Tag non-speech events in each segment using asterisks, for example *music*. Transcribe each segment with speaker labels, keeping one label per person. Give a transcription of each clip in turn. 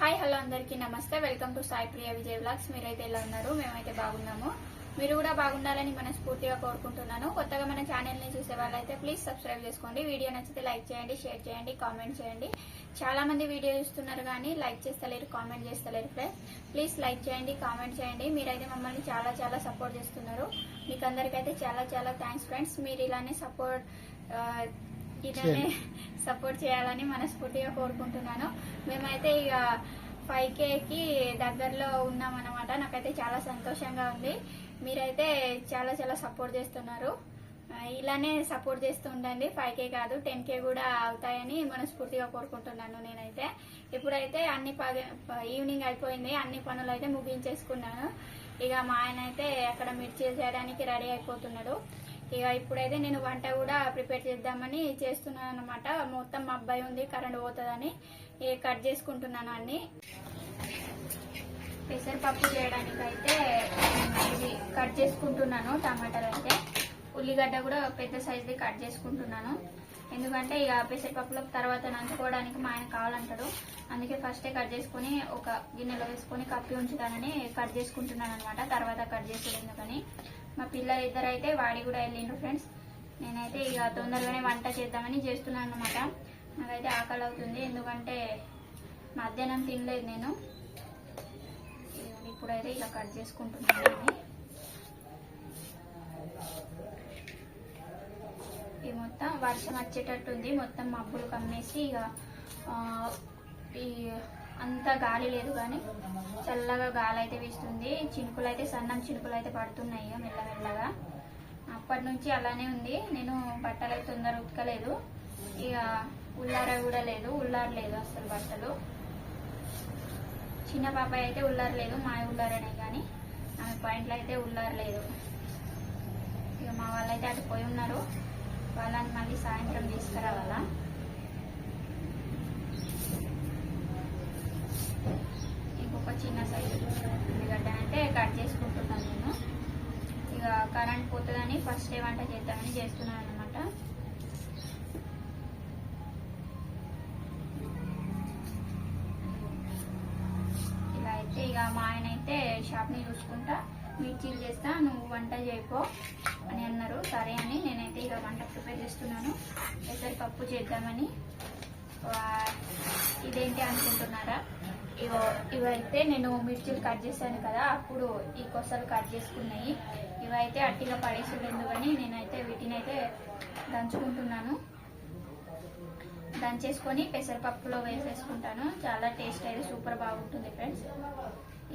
Speaker 1: Hi hello అందరికీ నమస్తే. Welcome to Sai Priya Vijay vlogs మీరైతే ఎలా ఉన్నారు? మేమైతే బాగున్నాము. మీరు కూడా బాగుండాలని మనస్ఫూర్తిగా కోరుకుంటున్నాను. కొత్తగా మన ఛానల్ని చూసే వాళ్ళైతే ప్లీజ్ సబ్స్క్రైబ్ చేసుకోండి. వీడియో నచ్చితే లైక్ చేయండి షేర్ చేయండి కామెంట్ చేయండి. చాలా మంది వీడియో చూస్తున్నారు కానీ లైక్ చేస్తలేరు కామెంట్ చేస్తలేరు ఫ్రెండ్స్ ప్లీజ్ లైక్ చేయండి కామెంట్ చేయండి. మీరైతే మమ్మల్ని చాలా చాలా సపోర్ట్ చేస్తున్నారు. మీకు అందరికైతే చాలా చాలా థ్యాంక్స్ ఫ్రెండ్స్ మీరు ఇలానే సపోర్ట్ ఇలానే సపోర్ట్ చేయాలని మనస్ఫూర్తిగా కోరుకుంటున్నాను. మేమైతే ఇక ఫైవ్ కేకి దగ్గరలో ఉన్నామన్నమాట. నాకైతే చాలా సంతోషంగా ఉంది. మీరైతే చాలా చాలా సపోర్ట్ చేస్తున్నారు. ఇలానే సపోర్ట్ చేస్తూ ఉండండి. ఫైవ్ కే కాదు టెన్ కే కూడా అవుతాయని మనస్ఫూర్తిగా కోరుకుంటున్నాను నేనైతే. ఇప్పుడైతే అన్ని పగ ఈవినింగ్ అయిపోయింది. అన్ని పనులు అయితే ముగించేసుకున్నాను. ఇక మా ఆయన అయితే అక్కడ మిర్చి చేయడానికి రెడీ అయిపోతున్నాడు. ఇక ఇప్పుడైతే నేను వంట కూడా ప్రిపేర్ చేద్దామని చేస్తున్నాను అనమాట మొత్తం మా అబ్బాయి ఉంది కరెంట్ పోతుందని ఇక కట్ చేసుకుంటున్నాను అన్ని. పెసరపప్పు చేయడానికి అయితే ఇది కట్ చేసుకుంటున్నాను టమాటాలు అయితే. ఉల్లిగడ్డ కూడా పెద్ద సైజుది కట్ చేసుకుంటున్నాను. ఎందుకంటే ఇక పెసరపప్పులో తర్వాత నంచుకోవడానికి మా ఆయన కావాలంటాడు. అందుకే ఫస్టే కట్ చేసుకుని ఒక గిన్నెలో వేసుకొని కప్పి ఉంచుతానని కట్ చేసుకుంటున్నాను అనమాట తర్వాత కట్ చేసేది ఎందుకని. మా పిల్లలు ఇద్దరు అయితే వాడి కూడా వెళ్ళిండ్రు ఫ్రెండ్స్. నేనైతే ఇక తొందరగానే వంట చేద్దామని చేస్తున్నాను అనమాట నాకైతే ఆకలి అవుతుంది. ఎందుకంటే మధ్యాహ్నం తినలేదు నేను. ఇప్పుడైతే ఇలా కట్ చేసుకుంటున్నాను ఇది ఈ మొత్తం వర్షం వచ్చేటట్టుంది. మొత్తం మబ్బులు కమ్మేసి ఇక ఈ అంత గాలి లేదు కానీ చల్లగా గాలి అయితే వీస్తుంది. చినుకులు అయితే సన్నం చినుకులు అయితే పడుతున్నాయి ఇక మెల్లమెల్లగా. అప్పటి నుంచి అలానే ఉంది. నేను బట్టలు అయితే తొందర ఉతకలేదు. ఇక ఉల్లార కూడా లేదు. ఉల్లారలేదు అసలు బట్టలు. చిన్న పాప అయితే ఉల్లార లేదు మా ఉల్లారనే కానీ ఆమె పాయింట్లు అయితే ఉల్లార లేదు ఇక మా వాళ్ళైతే అటు పోయి ఉన్నారు. వాళ్ళని మళ్ళీ సాయంత్రం తీసుకురావాలా? ఇంకొక చిన్న సైజు ఉల్లిగడ్డ అయితే కట్ చేసుకుంటున్నాను నేను. ఇక కరెంట్ పోతుందని ఫస్ట్ ఏ వంట చేద్దామని చేస్తున్నాను అనమాట ఇలా అయితే ఇక మా ఆయన అయితే షాప్ని చూసుకుంటా మిర్చీలు చేస్తా నువ్వు వంట చేయపో అని అన్నారు. సరే అని నేనైతే ఇక వంట ప్రిపేర్ చేస్తున్నాను. పెసరపప్పు చేద్దామని. ఇదేంటి అనుకుంటున్నారా? ఇవైతే నేను మిర్చీలు కట్ చేశాను కదా అప్పుడు ఈ కొసలు కట్ చేసుకున్నాయి. ఇవైతే అట్టిగా పడేసుడు ఎందుకని నేనైతే వీటిని అయితే దంచుకుంటున్నాను. దంచేసుకొని పెసరపప్పులో వేసేసుకుంటాను. చాలా టేస్ట్ అయితే సూపర్ బాగుంటుంది ఫ్రెండ్స్.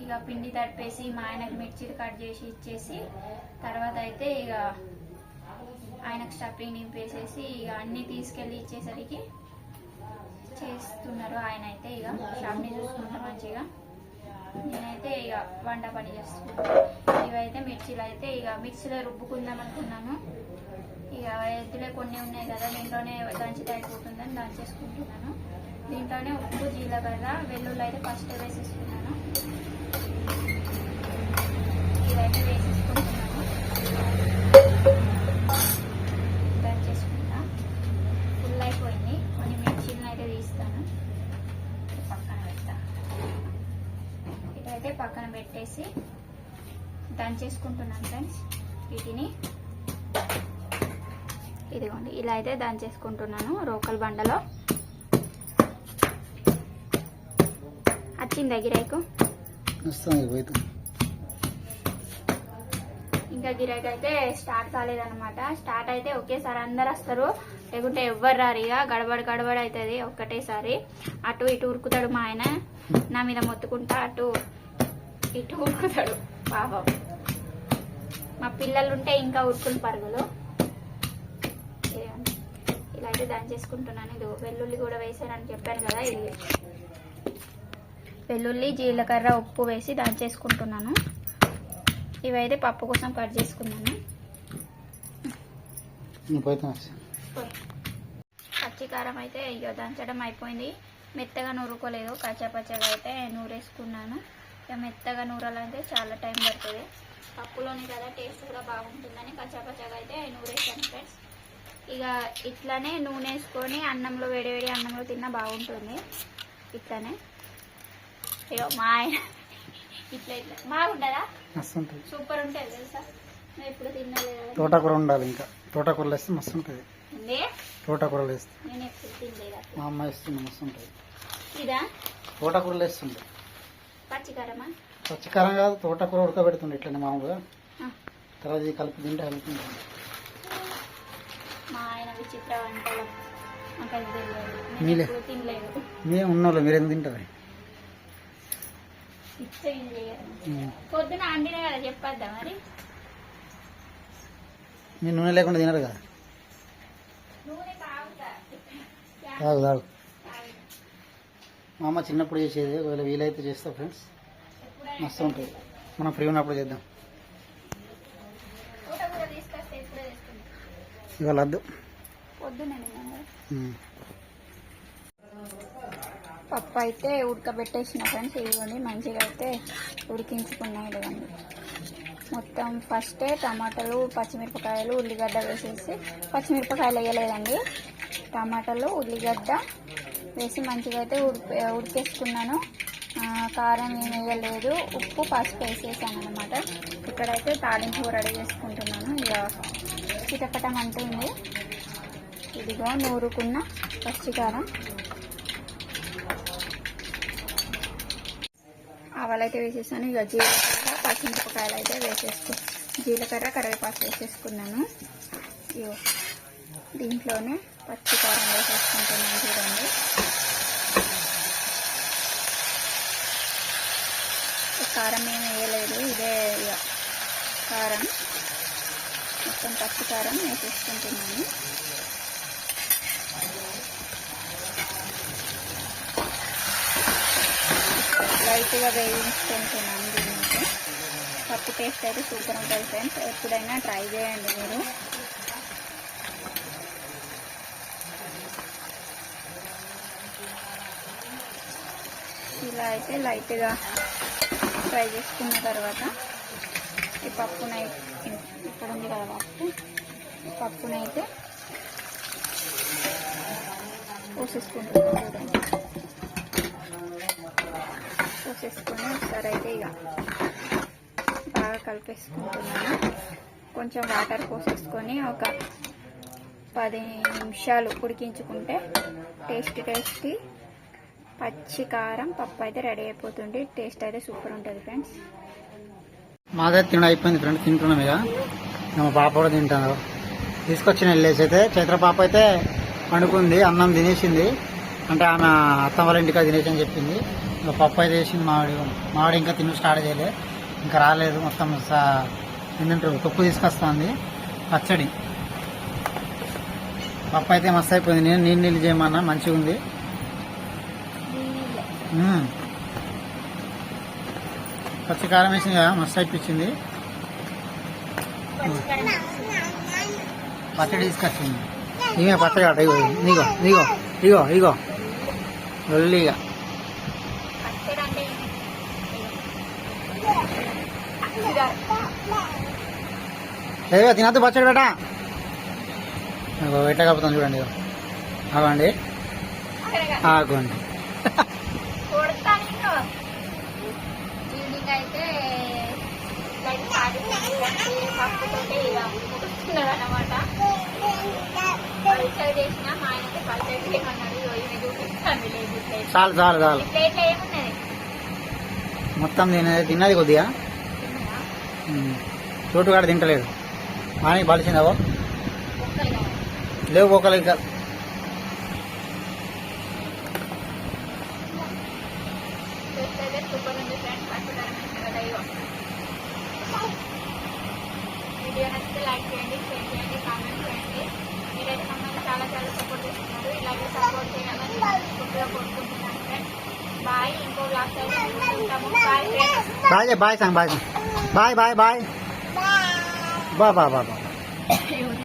Speaker 1: ఇక పిండి తడిపేసి మా ఆయనకు మిర్చీలు కట్ చేసి ఇచ్చేసి తర్వాత అయితే ఇక ఆయనకు స్టఫింగ్ నింపేసేసి ఇక అన్నీ తీసుకెళ్ళి ఇచ్చేసరికి చేస్తున్నారు. ఆయన అయితే ఇక షాప్ని చూసుకుంటా మంచిగా. నేనైతే ఇక వంట పని చేస్తున్నాను. ఇవైతే మిర్చీలు అయితే ఇక మిక్సీలో రుబ్బుకుందాం అనుకున్నాను. ఇక ఎద్దులే కొన్ని ఉన్నాయి కదా దీంట్లోనే దంచితే అయిపోతుందని దంచేసుకుంటున్నాను. దీంట్లోనే ఉప్పు జీలకర్ర వెల్లుల్లి అయితే ఫస్ట్ వేసేసుకున్నాను పెట్టేసి దంచేసుకుంటున్నాను ఫ్రెండ్స్ వీటిని ఇదిగోండి ఇలా అయితే దంచేసుకుంటున్నాను రోకల్ బండలో. వచ్చిందా గిరాయికు? ఇంకా గిరాకీ అయితే స్టార్ట్ కాలేదన్నమాట. స్టార్ట్ అయితే ఒకేసారి అందరు వస్తారు. లేకుంటే ఎవ్వరు రారు ఇక. గడబడి గడబడి అవుతుంది ఒక్కటేసారి. అటు ఇటు ఉరుకుతాడు మా ఆయన. నా మీద మొత్తుకుంటా అటు ఇటు ఉరుకుతాడు పాపం. మా పిల్లలు ఉంటే ఇంకా ఉరుకులు పరుగులు. ఇలా అయితే దాని చేసుకుంటున్నాను. ఇది వెల్లుల్లి కూడా వేసానని చెప్పాను కదా ఇది. వెల్లుల్లి జీలకర్ర ఉప్పు వేసి దాని చేసుకుంటున్నాను. ఇవైతే పప్పు కోసం కట్ చేసుకున్నాను. పచ్చికారం అయితే ఇక దంచడం అయిపోయింది. మెత్తగా నూరుకోలేదు. కచ్చపచ్చగా అయితే నూరేసుకున్నాను. ఇక మెత్తగా నూరాలంటే చాలా టైం పడుతుంది. పప్పులోని కదా టేస్ట్ కూడా బాగుంటుందని కచ్చపచ్చగా అయితే నూరేసాను ఫ్రెండ్స్ ఇక ఇట్లానే నూనె వేసుకొని అన్నంలో వేడివేడి అన్నంలో తిన్నా బాగుంటుంది. ఇట్లానే. అయ్యో మా ఆయన ఇట్లా ఇట్లా. బాగుంటుందా? సూపర్ ఉంటుంది తెలుసా? నేను ఎప్పుడు తినలేదు
Speaker 2: తోటకూర ఉండాలి ఇంకా. తోటకూరలు వేస్తే మస్తు ఉంటుంది తోటకూరలు వేస్తే. మా అమ్మ వేస్తుంది మస్తు ఉంటుంది
Speaker 1: ఇదా?
Speaker 2: తోటకూరలు వేస్తుంది
Speaker 1: పచ్చికారమా?
Speaker 2: పచ్చికారం కాదు తోటకూర ఉడకబెడుతుంది ఇట్లనే మామూలుగా. తర్వాత ఇది కలిపి తింటే
Speaker 1: మా ఆయన విచిత్ర వంటలు.
Speaker 2: మీలే. మేము ఉన్నోళ్ళు మీరు ఎందుకు తింటారు.
Speaker 1: పొద్దున కదా చెప్పొద్దా మరి?
Speaker 2: మీరు నూనె లేకుండా తినరు కదా? తాగు తాగు. మా అమ్మ చిన్నప్పుడు చేసేది ఒకవేళ వీలైతే చేస్తా ఫ్రెండ్స్. మస్తు ఉంటుంది. మనం ఫ్రీ ఉన్నప్పుడు చేద్దాం. ఇవాళ వద్దు.
Speaker 1: పప్పు అయితే ఉడకబెట్టేసిన ఫ్రెండ్స్ ఇవ్వండి మంచిగా అయితే ఉడికించుకున్నాయి లేదండి. మొత్తం ఫస్టే టమాటాలు పచ్చిమిరపకాయలు ఉల్లిగడ్డ వేసేసి పచ్చిమిరపకాయలు వేయలేదండి. టమాటాలు ఉల్లిగడ్డ వేసి మంచిగా అయితే ఉడిపే ఉడికేసుకున్నాను. కారం ఏం వేయలేదు. ఉప్పు పసుపు వేసేసాను అనమాట ఇక్కడైతే తాలింపు రెడీ చేసుకుంటున్నాను. ఇక చిటపటం అంటుంది. ఇదిగో నూరుకున్న పచ్చికారం. ఆవాలైతే వేసేసాను. ఇక జీలకర్ర పచ్చిమిరపకాయలు అయితే వేసేసుకు జీలకర్ర కరివేపాకు వేసేసుకున్నాను. ఇగో దీంట్లోనే పచ్చి కారం వేసేసుకుంటున్నాను చూడండి. కారం ఏమి వేయలేదు ఇదే కారం. మొత్తం పచ్చి కారం వేసేసుకుంటున్నాను. లైట్గా వేయించుకుంటున్నాను దీనికి పప్పు టేస్ట్ అయితే సూపర్ ఉంటుంది ఫ్రెండ్స్. ఎప్పుడైనా ట్రై చేయండి మీరు. ఇలా అయితే లైట్గా ఫ్రై చేసుకున్న తర్వాత ఈ పప్పునైతే ఇక్కడ ఉంది కదా పప్పు. పప్పునైతే పోసేసుకుంటున్నాం పోసేసుకుని ఒకసారి అయితే ఇక బాగా కలిపేసుకుంటున్నాను. కొంచెం వాటర్ పోసేసుకొని ఒక పది నిమిషాలు ఉడికించుకుంటే టేస్ట్ టేస్టీ పచ్చి కారం పప్పు అయితే రెడీ అయిపోతుంది. టేస్ట్ అయితే సూపర్ ఉంటుంది ఫ్రెండ్స్
Speaker 2: మాదైతే తినడం అయిపోయింది ఫ్రెండ్ తింటున్నాం ఇక. మా పాప కూడా తింటాను తీసుకొచ్చిన వెళ్ళేసి అయితే చైత్ర పాప అయితే పండుకుంది అన్నం తినేసింది. అంటే ఆమె అత్త వాళ్ళ ఇంటికి తినేసి అని చెప్పింది. ఇంకా పప్పు అయితే వేసింది మామిడి మామిడి ఇంకా తిని స్టార్ట్ చేయలే. ఇంకా రాలేదు మొత్తం సా- ఏంటంటారు పప్పు తీసుకొస్తుంది. పచ్చడి. పప్పు అయితే మస్తు అయిపోయింది. నేను నీళ్ళు నీళ్ళు చేయమన్నా మంచిగా ఉంది పచ్చి కారం వేసింది కదా మస్తు అయిపించింది పచ్చడి తీసుకొచ్చింది. నీవే పచ్చడి ఆట ఇగో నీగో నీగో ఇగో ఇగో ఒల్లిగా
Speaker 1: పచ్చడి
Speaker 2: తినద్దు పచ్చడి బేట. ఎట్లా చూడండి ఇగో అవండి ఆగండి
Speaker 1: కొడతాను ఇంకా ఈవినింగ్ అయితే లైట్ పాటిస్తుంది పప్పుతోటి ఇక ముడుస్తున్నది అనమాట పల్చర్ చేసిన మా ఆయనకి పల్చర్ చేయమన్నాడు ఇగో ఈమె చూపిస్తాను లేదు ప్లేట్
Speaker 2: చాలు చాలు చాలు.
Speaker 1: ఈ ప్లేట్లో ఏమున్నది
Speaker 2: మొత్తం తినేది తిన్నది కొద్దిగా. చోటు కాడ తింటలేదు. మానికి బలిసిందావో లేవు పోకలు
Speaker 1: వీడియో నచ్చితే లైక్ చేయండి షేర్ చేయండి కామెంట్ చేయండి. మీరైతే మమ్మల్ని చాలా చాలా సపోర్ట్ చేస్తున్నారు. ఇలాగే సపోర్ట్ చేయాలని మనస్ఫూర్తిగా కోరుకుంటున్నాను ఫ్రెండ్స్ బాయ్ ఇంకో బ్లాగ్ ఉంటాము. Bye
Speaker 2: bye bye song bye. Bye bye bye. Bye. Bye bye *laughs*